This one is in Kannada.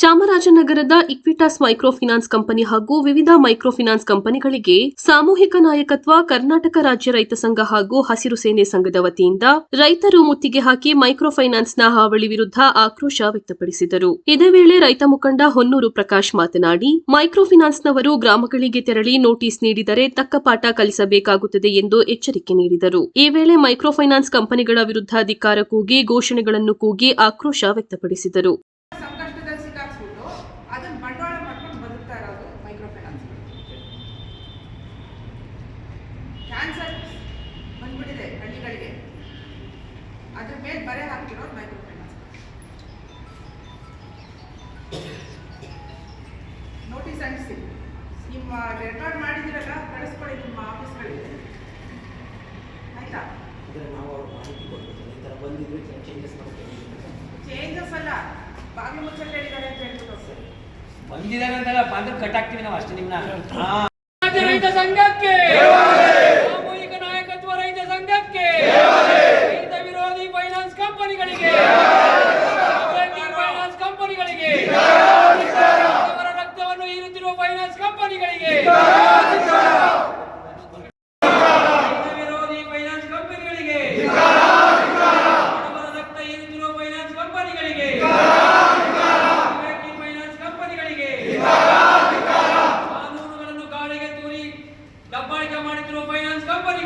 ಚಾಮರಾಜನಗರದ ಇಕ್ವಿಟಾಸ್ ಮೈಕ್ರೋ ಫಿನಾನ್ಸ್ ಕಂಪನಿ ಹಾಗೂ ವಿವಿಧ ಮೈಕ್ರೋ ಫಿನಾನ್ಸ್ ಕಂಪನಿಗಳಿಗೆ ಸಾಮೂಹಿಕ ನಾಯಕತ್ವ ಕರ್ನಾಟಕ ರಾಜ್ಯ ರೈತ ಸಂಘ ಹಾಗೂ ಹಸಿರು ಸೇನೆ ಸಂಘದ ವತಿಯಿಂದ ರೈತರು ಮುತ್ತಿಗೆ ಹಾಕಿ ಮೈಕ್ರೋ ಫೈನಾನ್ಸ್ನ ಹಾವಳಿ ವಿರುದ್ಧ ಆಕ್ರೋಶ ವ್ಯಕ್ತಪಡಿಸಿದರು. ಇದೇ ವೇಳೆ ರೈತ ಮುಖಂಡ ಹೊನ್ನೂರು ಪ್ರಕಾಶ್ ಮಾತನಾಡಿ ಮೈಕ್ರೋ ಫಿನಾನ್ಸ್ನವರು ಗ್ರಾಮಗಳಿಗೆ ತೆರಳಿ ನೋಟಿಸ್ ನೀಡಿದರೆ ತಕ್ಕ ಪಾಠ ಕಲಿಸಬೇಕಾಗುತ್ತದೆ ಎಂದು ಎಚ್ಚರಿಕೆ ನೀಡಿದರು. ಈ ವೇಳೆ ಮೈಕ್ರೋ ಫೈನಾನ್ಸ್ ಕಂಪನಿಗಳ ವಿರುದ್ಧ ಅಧಿಕಾರ ಕೂಗಿ ಘೋಷಣೆಗಳನ್ನು ಕೂಗಿ ಆಕ್ರೋಶ ವ್ಯಕ್ತಪಡಿಸಿದರು. ಕ್ಯಾನ್ಸರ್ ಬಂದ್ಬಿಟ್ಟಿದೆ ಹಳ್ಳಿಗಳಿಗೆ. ಅದ್ರ ಮೇಲೆ ಬರೆ ಹಾಕ್ತಿರೋದು ಮೈಕ್ರೋ ಫೈನಾನ್ಸ್ ನೋಟಿಸ್ ಅಂಟಿಸಿ. ನಿಮ್ಮ ರೆಕಾರ್ಡ್ ಮಾಡಿದಿರಲ್ಲ ಕಳಿಸ್ಕೊಳ್ಳಿ ನಿಮ್ಮ ಆಫೀಸ್ಗಳಿಗೆ ಆಯ್ತಾ? ಅಂದರೆ ನಾವು ಅವ್ರ ಮಾಹಿತಿ ಕೊಡ್ಬೇಕು. ಈ ಥರ ಬಂದಿದ್ರೆ ಚೇಂಜಸ್ ಮಾಡ್ತೀವಿ. ಚೇಂಜಸ್ ಅಲ್ಲ ಬಾಗಿಲು ಮುಚ್ಚಲ್ಲಿ ಹೇಳಿದ್ದಾರೆ ಅಂತ ಹೇಳ್ಬಿಟ್ಟು ಬಂದಿದ್ದಾರೆ ಅಂತಲ್ಲ ಬಂದ್ರೆ ಕಟ್ ಹಾಕ್ತೀವಿ ನಾವು ಅಷ್ಟೇ ನಿಮ್ಮನ್ನ ಸಂಘಕ್ಕೆ finance company.